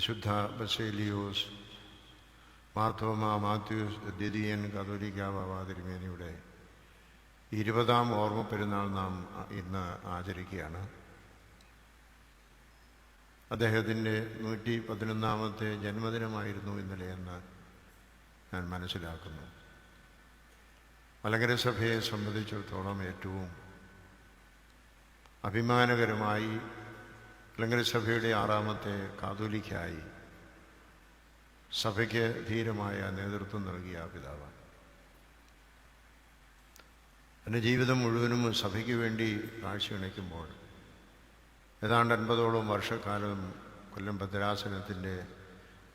പരിശുദ്ധ ബസേലിയോസ് മാർത്തോമ മാത്യൂസ് ദ്വിതീയൻ കതോലിക്ക ബാബാതിരുമേനിയുടെ ഇരുപതാം ഓർമ്മ പെരുന്നാൾ നാം ഇന്ന് ആചരിക്കുകയാണ്. അദ്ദേഹത്തിന്റെ നൂറ്റി പതിനൊന്നാമത്തെ ജന്മദിനമായിരുന്നു ഇന്നലെ എന്ന് ഞാൻ മനസ്സിലാക്കുന്നു. മലങ്കര സഭയെ സംബന്ധിച്ചിടത്തോളം ഏറ്റവും അഭിമാനകരമായി മലങ്കര സഭയുടെ ആറാമത്തെ കാതോലിക്കായി സഭയ്ക്ക് ധീരമായ നേതൃത്വം നൽകിയ പിതാവാണ്. എന്റെ ജീവിതം മുഴുവനും സഭയ്ക്ക് വേണ്ടി കാഴ്ചയണയ്ക്കുമ്പോൾ ഏതാണ്ട് അൻപതോളം വർഷക്കാലം കൊല്ലം ഭദ്രാസനത്തിന്റെ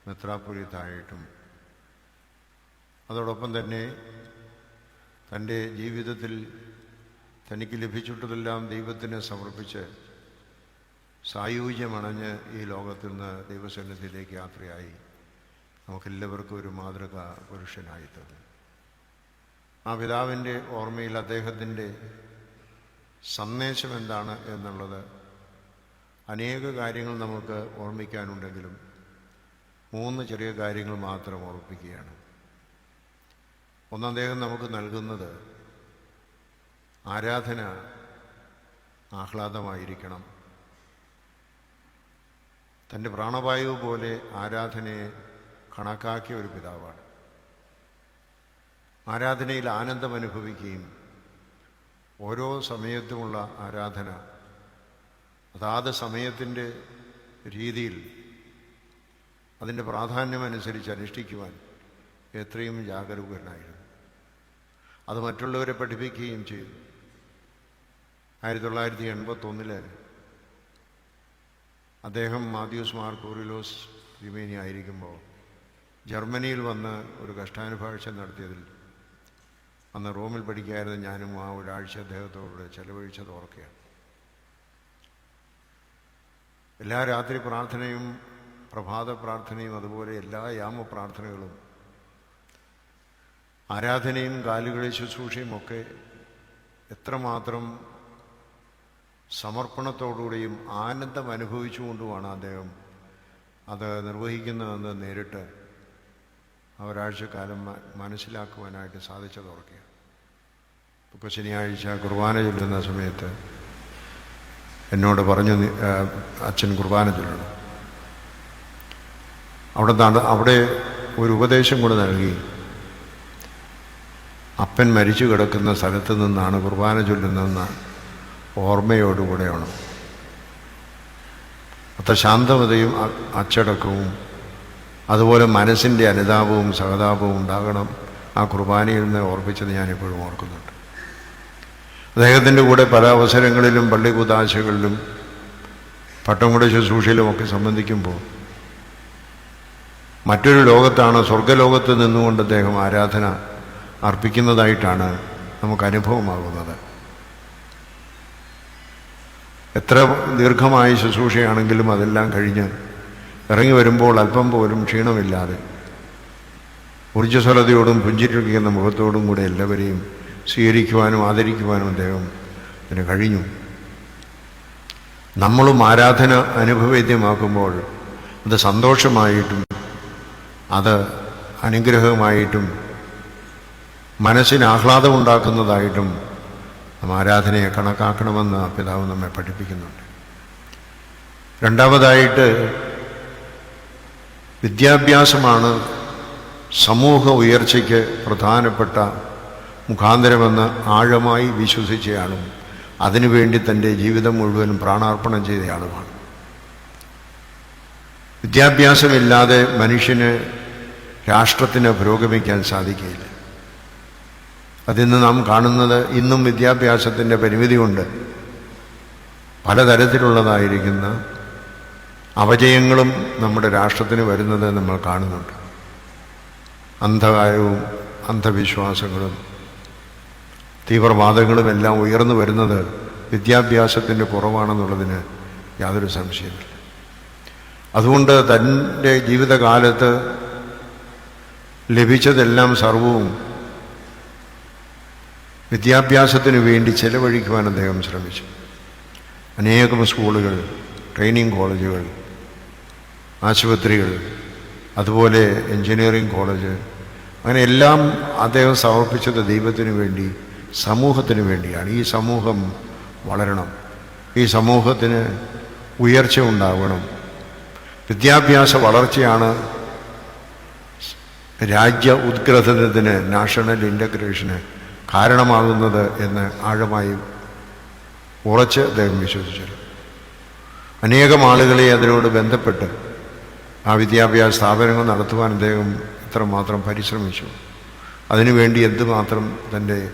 മെത്രാപുരിത്തായിട്ടും അതോടൊപ്പം തന്നെ തന്റെ ജീവിതത്തിൽ തനിക്ക് ലഭിച്ചിട്ടതെല്ലാം ദൈവത്തിന് സമർപ്പിച്ച് സായൂജ്യമണഞ്ഞ് ഈ ലോകത്തു നിന്ന് ദൈവസന്നിധിയിലേക്ക് യാത്രയായി. നമുക്കെല്ലാവർക്കും ഒരു മാതൃക പുരുഷനായി ആ പിതാവിന്റെ ഓർമ്മയിൽ അദ്ദേഹത്തിന്റെ സന്ദേശം എന്താണ് എന്നുള്ളത് അനേക കാര്യങ്ങൾ നമുക്ക് ഓർമ്മിക്കാനുണ്ടെങ്കിലും മൂന്ന് ചെറിയ കാര്യങ്ങൾ മാത്രം ഓർപ്പിക്കുകയാണ് ഒന്ന് അദ്ദേഹം നമുക്ക് നൽകുന്നത് ആരാധന ആഹ്ലാദമായിരിക്കണം. തന്റെ പ്രാണവായു പോലെ ആരാധനയെ കണക്കാക്കിയ ഒരു പിതാവാണ്. ആരാധനയിൽ ആനന്ദം അനുഭവിക്കുകയും ഓരോ സമയത്തുമുള്ള ആരാധന അതാത് സമയത്തിന്റെ രീതിയിൽ അതിന്റെ പ്രാധാന്യമനുസരിച്ച് അനുഷ്ഠിക്കുവാൻ എത്രയും ജാഗരൂകനായിരുന്നു. അത് മറ്റുള്ളവരെ പഠിപ്പിക്കുകയും ചെയ്തു. ആയിരത്തി തൊള്ളായിരത്തി എൺപത്തൊന്നിൽ അദ്ദേഹം മാത്യൂസ് മാർ കൂറിലോസ് ആയിരിക്കുമ്പോൾ ജർമ്മനിയിൽ വന്ന് ഒരു കഷ്ടാനുഭാഷ നടത്തിയതിൽ അന്ന് റോമിൽ പഠിക്കായിരുന്നു ഞാനും ആ ഒരാഴ്ച അദ്ദേഹത്തോട് ചെലവഴിച്ചത് ഓർക്കുകയാണ്. എല്ലാ രാത്രി പ്രാർത്ഥനയും പ്രഭാത പ്രാർത്ഥനയും അതുപോലെ എല്ലാ യാമ പ്രാർത്ഥനകളും ആരാധനയും കാലുകളെ ശുശ്രൂഷയും ഒക്കെ എത്രമാത്രം സമർപ്പണത്തോടുകൂടിയും ആനന്ദം അനുഭവിച്ചുകൊണ്ടുമാണ് അദ്ദേഹം അത് നിർവഹിക്കുന്നതെന്ന് നേരിട്ട് ഒരാഴ്ചക്കാലം മനസ്സിലാക്കുവാനായിട്ട് സാധിച്ചത് ഓർക്കുക. ഇപ്പോൾ ശനിയാഴ്ച കുർബാന ചൊല്ലുന്ന സമയത്ത് എന്നോട് പറഞ്ഞു അച്ഛൻ കുർബാന ചൊല്ലണം. അവിടെ അവിടെ ഒരു ഉപദേശം കൂടെ നൽകി. അപ്പൻ മരിച്ചു കിടക്കുന്ന സ്ഥലത്ത് നിന്നാണ് കുർബാന ചൊല്ലുന്നതെന്ന ഓർമ്മയോടുകൂടെയാണ്. അത്ര ശാന്തമതയും അച്ചടക്കവും അതുപോലെ മനസ്സിന്റെ അനുതാപവും സഹതാപവും ഉണ്ടാകണം ആ കുർബാനയിൽ നിന്ന് ഓർപ്പിച്ചത് ഞാനിപ്പോഴും ഓർക്കുന്നുണ്ട്. അദ്ദേഹത്തിന്റെ കൂടെ പല അവസരങ്ങളിലും പള്ളി കുതാശകളിലും പട്ടംകുട ശുശ്രൂഷയിലും ഒക്കെ സംബന്ധിക്കുമ്പോൾ മറ്റൊരു ലോകത്താണ് സ്വർഗലോകത്ത് നിന്നുകൊണ്ട് അദ്ദേഹം ആരാധന അർപ്പിക്കുന്നതായിട്ടാണ് നമുക്ക് അനുഭവമാകുന്നത്. എത്ര ദീർഘമായ ശുശ്രൂഷയാണെങ്കിലും അതെല്ലാം കഴിഞ്ഞ് ഇറങ്ങി വരുമ്പോൾ അല്പം പോലും ക്ഷീണമില്ലാതെ ഊർജസ്വലതയോടും പുഞ്ചിരിക്കുന്ന മുഖത്തോടും കൂടെ എല്ലാവരെയും സ്വീകരിക്കുവാനും ആദരിക്കുവാനും അദ്ദേഹം അതിന് കഴിഞ്ഞു. നമ്മളും ആരാധന അനുഭവേദ്യമാക്കുമ്പോൾ അത് സന്തോഷമായിട്ടും അത് അനുഗ്രഹമായിട്ടും മനസ്സിന് ആഹ്ലാദമുണ്ടാക്കുന്നതായിട്ടും ആരാധനയെ കണക്കാക്കണമെന്ന് പിതാവ് നമ്മെ പഠിപ്പിക്കുന്നുണ്ട്. രണ്ടാമതായിട്ട് വിദ്യാഭ്യാസമാണ് സമൂഹ ഉയർച്ചയ്ക്ക് പ്രധാനപ്പെട്ട മുഖാന്തരമെന്ന് ആഴമായി വിശ്വസിച്ചയാളും അതിനുവേണ്ടി തന്റെ ജീവിതം മുഴുവനും പ്രാണാർപ്പണം ചെയ്തയാളുമാണ് വിദ്യാഭ്യാസമില്ലാതെ മനുഷ്യന് രാഷ്ട്രത്തിന് പുരോഗമിക്കാൻ സാധിക്കുകയില്ല. അതിന്ന് നാം കാണുന്നത് ഇന്നും വിദ്യാഭ്യാസത്തിന്റെ പരിമിതിയുണ്ട് പലതരത്തിലുള്ളതായിരിക്കുന്ന അപജയങ്ങളും നമ്മുടെ രാഷ്ട്രത്തിന് വരുന്നത് നമ്മൾ കാണുന്നുണ്ട്. അന്ധകാരവും അന്ധവിശ്വാസങ്ങളും തീവ്രവാദങ്ങളും എല്ലാം ഉയർന്നു വരുന്നത് വിദ്യാഭ്യാസത്തിന്റെ കുറവാണെന്നുള്ളതിന് യാതൊരു സംശയമില്ല അതുകൊണ്ട് തന്റെ ജീവിതകാലത്ത് ലഭിച്ചതെല്ലാം സർവവും വിദ്യാഭ്യാസത്തിന് വേണ്ടി ചെലവഴിക്കുവാൻ അദ്ദേഹം ശ്രമിച്ചു. അനേകം സ്കൂളുകൾ ട്രെയിനിങ് കോളേജുകൾ ആശുപത്രികൾ അതുപോലെ എൻജിനീയറിംഗ് കോളേജ് അങ്ങനെ എല്ലാം അദ്ദേഹം സമർപ്പിച്ചത് ദൈവത്തിന് വേണ്ടി സമൂഹത്തിന് വേണ്ടിയാണ്. ഈ സമൂഹം വളരണം. ഈ സമൂഹത്തിന് ഉയർച്ച ഉണ്ടാകണം വിദ്യാഭ്യാസ വളർച്ചയാണ് രാജ്യ ഉദ്ഗ്രഥനത്തിന് നാഷണൽ ഇന്റഗ്രേഷന് കാരണമാകുന്നത് എന്ന് ആഴമായി ഉറച്ച് അദ്ദേഹം വിശ്വസിച്ചു അനേകം ആളുകളെ അതിനോട് ബന്ധപ്പെട്ട് ആ വിദ്യാഭ്യാസ സ്ഥാപനങ്ങൾ നടത്തുവാൻ അദ്ദേഹം ഇത്രമാത്രം പരിശ്രമിച്ചു. അതിനുവേണ്ടി എന്തുമാത്രം തന്റെ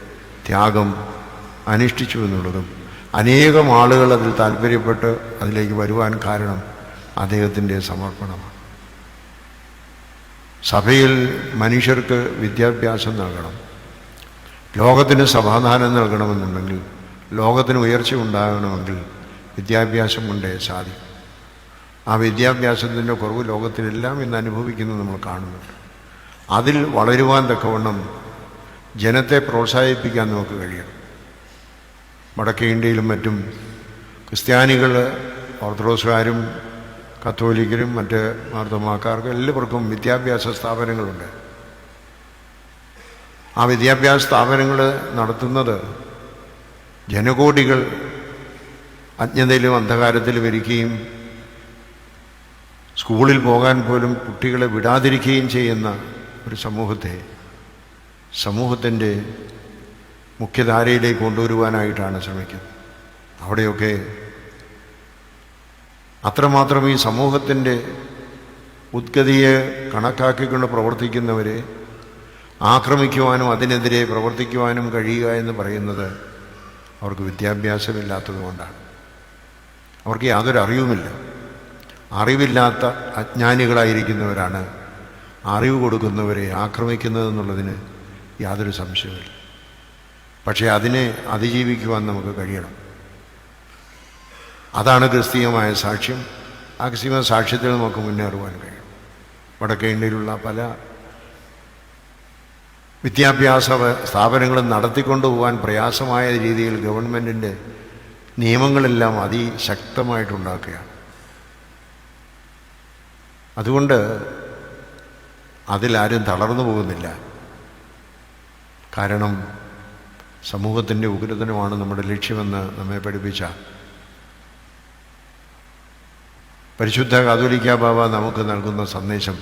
ത്യാഗം അനുഷ്ഠിച്ചു എന്നുള്ളതും അനേകം ആളുകൾ അതിൽ താല്പര്യപ്പെട്ട് അതിലേക്ക് വരുവാൻ കാരണം അദ്ദേഹത്തിന്റെ സമർപ്പണമാണ്. സഭയിൽ മനുഷ്യർക്ക് വിദ്യാഭ്യാസം നൽകണം. ലോകത്തിന് സമാധാനം നൽകണമെന്നുണ്ടെങ്കിൽ ലോകത്തിന് ഉയർച്ച ഉണ്ടാകണമെങ്കിൽ വിദ്യാഭ്യാസം കൊണ്ടേ സാധിക്കും. ആ വിദ്യാഭ്യാസത്തിന്റെ കുറവ് ലോകത്തിലെല്ലാം ഇന്ന് അനുഭവിക്കുന്നത് നമ്മൾ കാണുന്നുണ്ട് അതിൽ വളരുവാൻ തക്കവണ്ണം ജനത്തെ പ്രോത്സാഹിപ്പിക്കാൻ നമുക്ക് കഴിയണം. വടക്കേ ഇന്ത്യയിലും മറ്റും ക്രിസ്ത്യാനികൾ ഓർത്തഡോക്സുകാരും കത്തോലിക്കരും മറ്റ് മാർത്തമാക്കാർക്കും എല്ലാവർക്കും വിദ്യാഭ്യാസ സ്ഥാപനങ്ങളുണ്ട്. ആ വിദ്യാഭ്യാസ സ്ഥാപനങ്ങൾ നടത്തുന്നത് ജനകോടികൾ അജ്ഞതയിലും അന്ധകാരത്തിലും ഇരിക്കുകയും സ്കൂളിൽ പോകാൻ പോലും കുട്ടികളെ വിടാതിരിക്കുകയും ചെയ്യുന്ന ഒരു സമൂഹത്തെ സമൂഹത്തിന്റെ മുഖ്യധാരയിലേക്ക് കൊണ്ടുവരുവാനായിട്ടാണ് ശ്രമിക്കുന്നത്. അവിടെയൊക്കെ അത്രമാത്രം ഈ സമൂഹത്തിന്റെ ഉദ്ഗതിയെ കണക്കാക്കിക്കൊണ്ട് പ്രവർത്തിക്കുന്നവരെ ആക്രമിക്കുവാനും അതിനെതിരെ പ്രവർത്തിക്കുവാനും കഴിയുക എന്ന് പറയുന്നത് അവർക്ക് വിദ്യാഭ്യാസമില്ലാത്തതുകൊണ്ടാണ്. അവർക്ക് യാതൊരു അറിവുമില്ല. അറിവില്ലാത്ത അജ്ഞാനികളായിരിക്കുന്നവരാണ് അറിവ് കൊടുക്കുന്നവരെ ആക്രമിക്കുന്നതെന്നുള്ളതിന് യാതൊരു സംശയമില്ല പക്ഷേ അതിനെ അതിജീവിക്കുവാൻ നമുക്ക് കഴിയണം. അതാണ് ക്രിസ്തീയമായ സാക്ഷ്യം. ആ ക്രിസ്തീയ സാക്ഷ്യത്തിൽ നമുക്ക് മുന്നേറുവാൻ കഴിയും. വടക്കേ ഇന്ത്യയിലുള്ള പല വിദ്യാഭ്യാസ സ്ഥാപനങ്ങൾ നടത്തിക്കൊണ്ടു പോകാൻ പ്രയാസമായ രീതിയിൽ ഗവൺമെന്റിന്റെ നിയമങ്ങളെല്ലാം അതിശക്തമായിട്ടുണ്ടാക്കുകയാണ്. അതുകൊണ്ട് അതിലാരും തളർന്നു പോകുന്നില്ല. കാരണം സമൂഹത്തിന്റെ ഉഗ്രതനമാണ് നമ്മുടെ ലക്ഷ്യമെന്ന് നമ്മെ പഠിപ്പിച്ച. പരിശുദ്ധ കാതോലിക്ക ബാബ നമുക്ക് നൽകുന്ന സന്ദേശം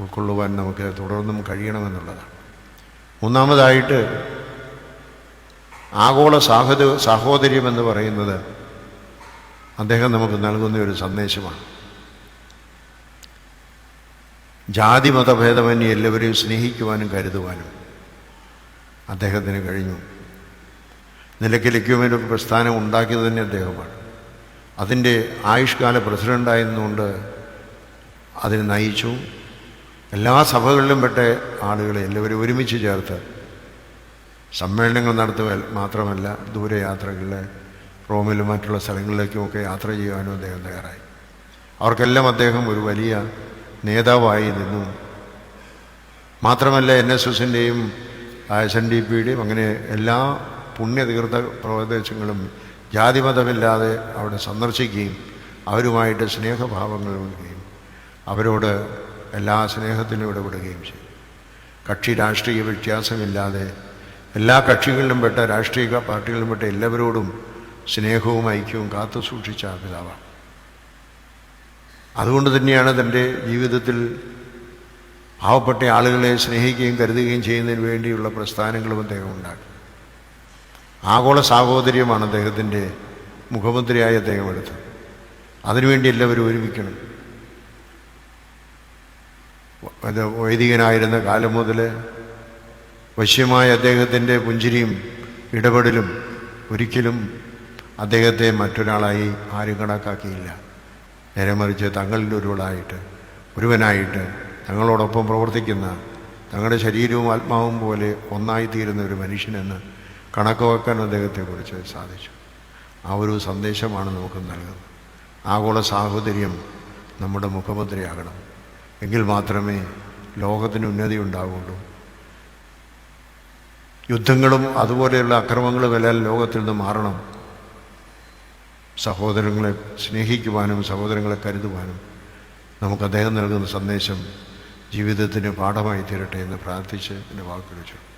ഉൾക്കൊള്ളുവാൻ നമുക്ക് തുടർന്നും കഴിയണമെന്നുള്ളതാണ്. മൂന്നാമതായിട്ട് ആഗോള സാഹോദ സാഹോദര്യം എന്ന് പറയുന്നത് അദ്ദേഹം നമുക്ക് നൽകുന്ന ഒരു സന്ദേശമാണ്. ജാതി മതഭേദമന്യേ എല്ലാവരെയും സ്നേഹിക്കുവാനും കരുതുവാനും അദ്ദേഹത്തിന് കഴിഞ്ഞു. നിലയ്ക്കലിക്കുമെന്റെ ഒരു പ്രസ്ഥാനം ഉണ്ടാക്കിയത് തന്നെ അദ്ദേഹമാണ്. അതിന്റെ ആയുഷ്കാല പ്രസിഡന്റായിരുന്നുകൊണ്ട് അതിനെ നയിച്ചു. എല്ലാ സഭകളിലും പെട്ട ആളുകളെ എല്ലാവരും ഒരുമിച്ച് ചേർത്ത് സമ്മേളനങ്ങൾ നടത്തുക മാത്രമല്ല ദൂരയാത്രകളിൽ റോമിലും മറ്റുള്ള സ്ഥലങ്ങളിലേക്കുമൊക്കെ യാത്ര ചെയ്യാനും അദ്ദേഹം തയ്യാറായി. അവർക്കെല്ലാം അദ്ദേഹം ഒരു വലിയ നേതാവായി നിന്നു. മാത്രമല്ല എൻ എസ് എസിന്റെയും എസ് എൻ ഡി പിയുടെയും അങ്ങനെ എല്ലാ പുണ്യതീർത്ഥ പ്രദേശങ്ങളും ജാതിമതമില്ലാതെ അവിടെ സന്ദർശിക്കുകയും അവരുമായിട്ട് സ്നേഹഭാവങ്ങൾ നൽകുകയും അവരോട് എല്ലാ സ്നേഹത്തിലും ഇടപെടുകയും ചെയ്യും കക്ഷി രാഷ്ട്രീയ വ്യത്യാസമില്ലാതെ എല്ലാ കക്ഷികളിലും പെട്ട രാഷ്ട്രീയ പാർട്ടികളിലും പെട്ട എല്ലാവരോടും സ്നേഹവും ഐക്യവും കാത്തു സൂക്ഷിച്ച പിതാവാണ് അതുകൊണ്ട് തന്നെയാണ് തന്റെ ജീവിതത്തിൽ പാവപ്പെട്ട ആളുകളെ സ്നേഹിക്കുകയും കരുതുകയും ചെയ്യുന്നതിന് വേണ്ടിയുള്ള പ്രസ്ഥാനങ്ങളും അദ്ദേഹം ഉണ്ടാക്കി. ആഗോള സാഹോദര്യമാണ് അദ്ദേഹത്തിന്റെ മുഖമുദ്രയായി അദ്ദേഹം എടുത്തത്. അതിനുവേണ്ടി എല്ലാവരും ഒരുമിക്കണം. അത് വൈദികനായിരുന്ന കാലം മുതൽ വശ്യമായ അദ്ദേഹത്തിന്റെ പുഞ്ചിരിയും ഇടപെടലും ഒരിക്കലും അദ്ദേഹത്തെ മറ്റൊരാളായി ആരും കണക്കാക്കിയില്ല. നേരെ മറിച്ച് തങ്ങളിൽ ഒരുവളായിട്ട് ഒരുവനായിട്ട് തങ്ങളോടൊപ്പം പ്രവർത്തിക്കുന്ന തങ്ങളുടെ ശരീരവും ആത്മാവും പോലെ ഒന്നായിത്തീരുന്ന ഒരു മനുഷ്യനെന്ന് കണക്ക് വെക്കാൻ അദ്ദേഹത്തെക്കുറിച്ച് സാധിച്ചു. ആ ഒരു സന്ദേശമാണ് നമുക്ക് നൽകുന്നത്. ആഗോള സാഹോദര്യം നമ്മുടെ മുഖമുദ്രയാകണം. എങ്കിൽ മാത്രമേ ലോകത്തിന് ഉന്നതി ഉണ്ടാവുള്ളൂ. യുദ്ധങ്ങളും അതുപോലെയുള്ള അക്രമങ്ങളും എല്ലാം ലോകത്തിൽ നിന്ന് മാറണം. സഹോദരങ്ങളെ സ്നേഹിക്കുവാനും സഹോദരങ്ങളെ കരുതുവാനും നമുക്ക് അദ്ദേഹം നൽകുന്ന സന്ദേശം ജീവിതത്തിന് പാഠമായി തീരട്ടെ എന്ന് പ്രാർത്ഥിച്ച് എന്റെ വാക്കുകൾ